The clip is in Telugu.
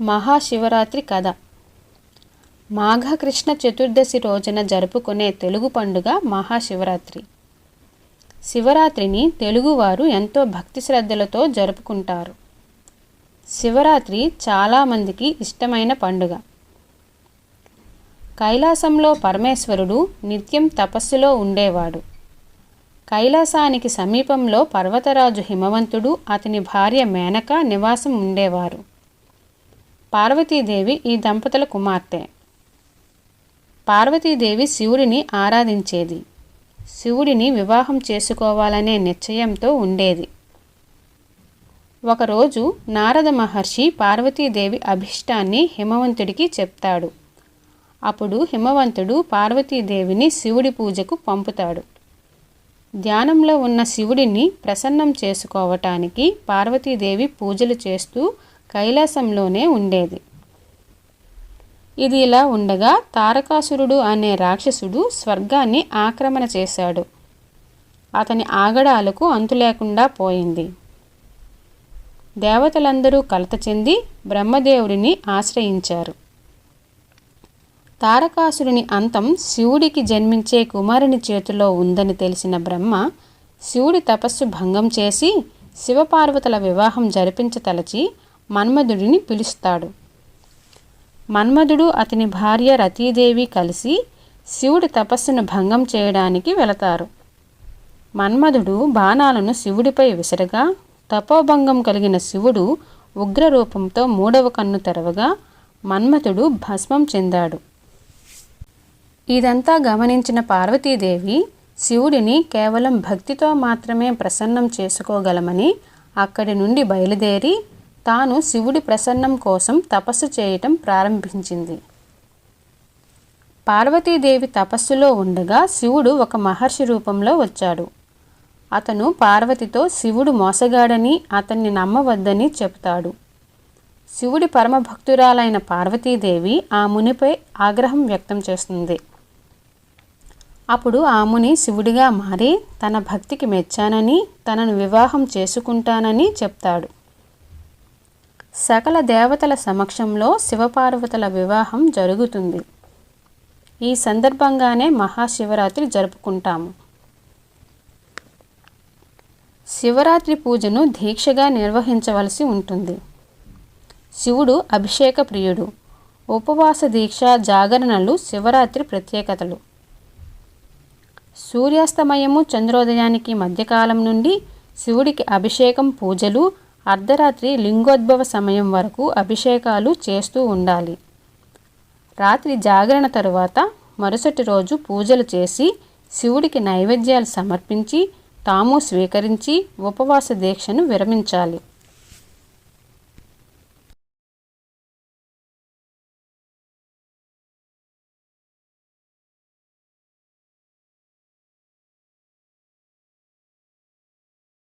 మహాశివరాత్రి కథ. మాఘకృష్ణ చతుర్దశి రోజున జరుపుకునే తెలుగు పండుగ మహాశివరాత్రి. శివరాత్రిని తెలుగువారు ఎంతో భక్తి శ్రద్ధలతో జరుపుకుంటారు. శివరాత్రి చాలామందికి ఇష్టమైన పండుగ. కైలాసంలో పరమేశ్వరుడు నిత్యం తపస్సులో ఉండేవాడు. కైలాసానికి సమీపంలో పర్వతరాజు హిమవంతుడు అతని భార్య మేనక నివాసం ఉండేవారు. పార్వతీదేవి ఈ దంపతుల కుమార్తె. పార్వతీదేవి శివుడిని ఆరాధించేది. శివుడిని వివాహం చేసుకోవాలనే నిశ్చయంతో ఉండేది. ఒకరోజు నారద మహర్షి పార్వతీదేవి అభిష్టాన్ని హిమవంతుడికి చెప్తాడు. అప్పుడు హిమవంతుడు పార్వతీదేవిని శివుడి పూజకు పంపుతాడు. ధ్యానంలో ఉన్న శివుడిని ప్రసన్నం చేసుకోవటానికి పార్వతీదేవి పూజలు చేస్తూ కైలాసంలోనే ఉండేది. ఇది ఇలా ఉండగా తారకాసురుడు అనే రాక్షసుడు స్వర్గాన్ని ఆక్రమణ చేశాడు. అతని ఆగడాలకు అంతు లేకుండా పోయింది. దేవతలందరూ కలత చెంది బ్రహ్మదేవుడిని ఆశ్రయించారు. తారకాసురుని అంతం శివుడికి జన్మించే కుమారుని చేతిలో ఉందని తెలిసిన బ్రహ్మ శివుడి తపస్సు భంగం చేసి శివపార్వతుల వివాహం జరిపించతలచి మన్మధుడిని పిలుస్తాడు. మన్మధుడు అతని భార్య రతీదేవి కలిసి శివుడి తపస్సును భంగం చేయడానికి వెళతారు. మన్మధుడు బాణాలను శివుడిపై విసరగా తపోభంగం కలిగిన శివుడు ఉగ్రరూపంతో మూడవ కన్ను తెరవగా మన్మథుడు భస్మం చెందాడు. ఇదంతా గమనించిన పార్వతీదేవి శివుడిని కేవలం భక్తితో మాత్రమే ప్రసన్నం చేసుకోగలమని అక్కడి నుండి బయలుదేరి తాను శివుడి ప్రసన్నం కోసం తపస్సు చేయటం ప్రారంభించింది. పార్వతీదేవి తపస్సులో ఉండగా శివుడు ఒక మహర్షి రూపంలో వచ్చాడు. అతను పార్వతితో శివుడు మోసగాడని అతన్ని నమ్మవద్దని చెబుతాడు. శివుడి పరమభక్తురాలైన పార్వతీదేవి ఆ మునిపై ఆగ్రహం వ్యక్తం చేస్తుంది. అప్పుడు ఆ ముని శివుడిగా మారి తన భక్తికి మెచ్చానని తనను వివాహం చేసుకుంటానని చెప్తాడు. సకల దేవతల సమక్షంలో శివపార్వతుల వివాహం జరుగుతుంది. ఈ సందర్భంగానే మహాశివరాత్రి జరుపుకుంటాము. శివరాత్రి పూజను దీక్షగా నిర్వహించవలసి ఉంటుంది. శివుడు అభిషేక ప్రియుడు. ఉపవాస దీక్ష జాగరణలు శివరాత్రి ప్రత్యేకతలు. సూర్యాస్తమయము చంద్రోదయానికి మధ్యకాలం నుండి శివుడికి అభిషేకం పూజలు అర్ధరాత్రి లింగోద్భవ సమయం వరకు అభిషేకాలు చేస్తూ ఉండాలి. రాత్రి జాగరణ తరువాత మరుసటి రోజు పూజలు చేసి శివుడికి నైవేద్యాలు సమర్పించి తాము స్వీకరించి ఉపవాస దీక్షను విరమించాలి.